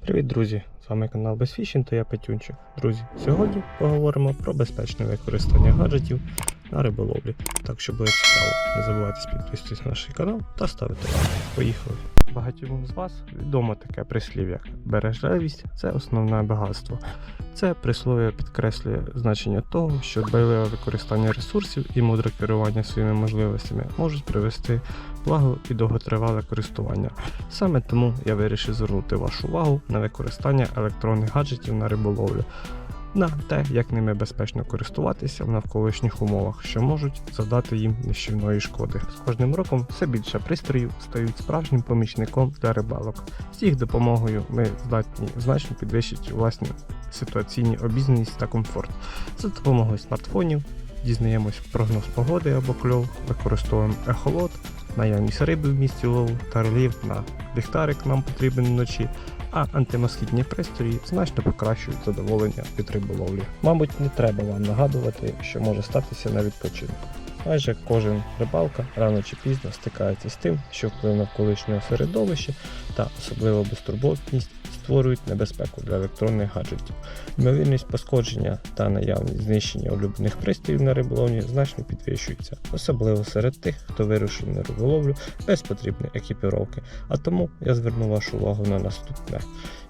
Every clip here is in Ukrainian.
Привіт, друзі! З вами канал Безфішін, та я Петюнчик. Друзі, сьогодні поговоримо про безпечне використання гаджетів на риболовлі. Так що буде цікаво, не забувайте підписуватись на наш канал та ставити лайк. Поїхали! Багатьом з вас відомо таке прислів, як бережливість це основне багатство. Це прислов'я підкреслює значення того, що дбайливе використання ресурсів і мудре керування своїми можливостями можуть привести благо і довготривале користування. Саме тому я вирішив звернути вашу увагу на використання електронних гаджетів на риболовлю, на те, як ними безпечно користуватися в навколишніх умовах, що можуть завдати їм нищівної шкоди. З кожним роком все більше пристроїв стають справжнім помічником для рибалок. З їх допомогою ми здатні значно підвищити власні ситуаційні обізнаність та комфорт. За допомогою смартфонів дізнаємось прогноз погоди або кльов, використовуємо ехолот, наявність риби в місці лову та рельєф на ліхтарик нам потрібен вночі, а антимоскітні пристрої значно покращують задоволення від риболовлі. Мабуть, не треба вам нагадувати, що може статися на відпочинку. Майже кожен рибалка рано чи пізно стикається з тим, що вплив навколишнього середовища та особливо безтурботність створюють небезпеку для електронних гаджетів. Ймовірність пошкодження та наявність знищення улюблених пристроїв на риболовлі значно підвищується, особливо серед тих, хто вирушив на риболовлю без потрібної екіпіровки. А тому я зверну вашу увагу на наступне.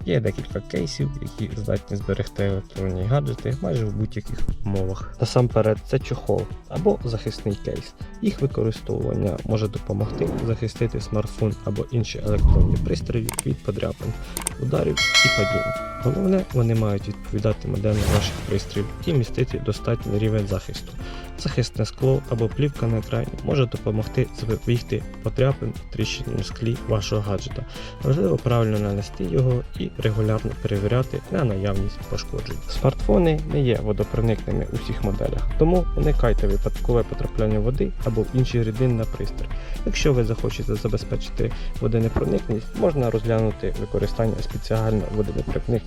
Є декілька кейсів, які здатні зберегти електронні гаджети майже в будь-яких умовах. Насамперед, це чохол або захисний кейс. Їх використовування може допомогти захистити смартфон або інші електронні пристрої від подряпин, ударів і падінь. Головне, вони мають відповідати моделі ваших пристроїв і містити достатній рівень захисту. Захисне скло або плівка на екрані може допомогти запобігти подряпин і тріщин склі вашого гаджета. Важливо правильно нанести його і регулярно перевіряти на наявність пошкоджень. Смартфони не є водопроникними у всіх моделях, тому уникайте випадкове потрапляння води або в інші рідини на пристрій. Якщо ви захочете забезпечити водонепроникність, можна розглянути використання спеціально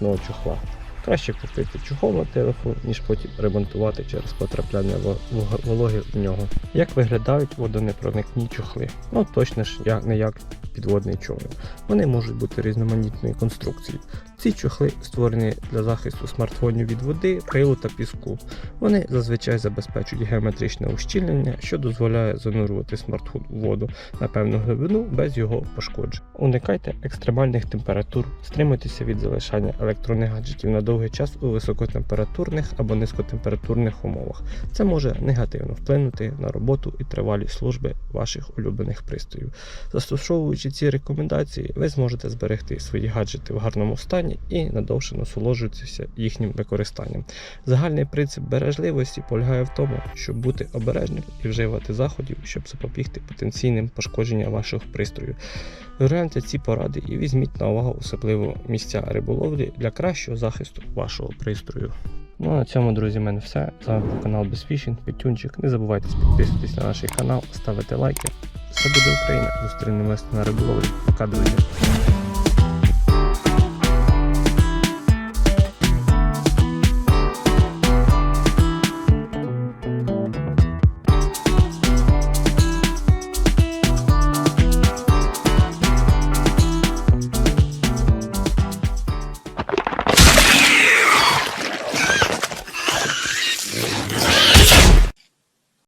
водонепроникного чохла. Краще купити чохол на телефон, ніж потім ремонтувати через потрапляння во- во- вологи в нього. Як виглядають водонепроникні чохли? Ну точно ж як не як підводний човен. Вони можуть бути різноманітної конструкції. Ці чохли створені для захисту смартфонів від води, пилу та піску. Вони зазвичай забезпечують геометричне ущільнення, що дозволяє занурювати смартфон у воду на певну глибину без його пошкоджень. Уникайте екстремальних температур, стримуйтеся від залишання електронних гаджетів на довгий час у високотемпературних або низькотемпературних умовах. Це може негативно вплинути на роботу і тривалість служби ваших улюблених пристроїв. Застосовуючи ці рекомендації, ви зможете зберегти свої гаджети в гарному стані і надовше насолоджуватися їхнім використанням. Загальний принцип бережливості полягає в тому, щоб бути обережним і вживати заходів, щоб запобігти потенційним пошкодженням ваших пристроїв. Розгляньте ці поради і візьміть на увагу особливо місця риболовлі для кращого захисту вашого пристрою. Ну а на цьому, друзі, в мене все. З вами був канал Безфішінг, Петюнчик. Не забувайте підписуватись на наш канал, ставити лайки. Все буде Україна. Зустрінемось на риболовлі. Пока, друзі.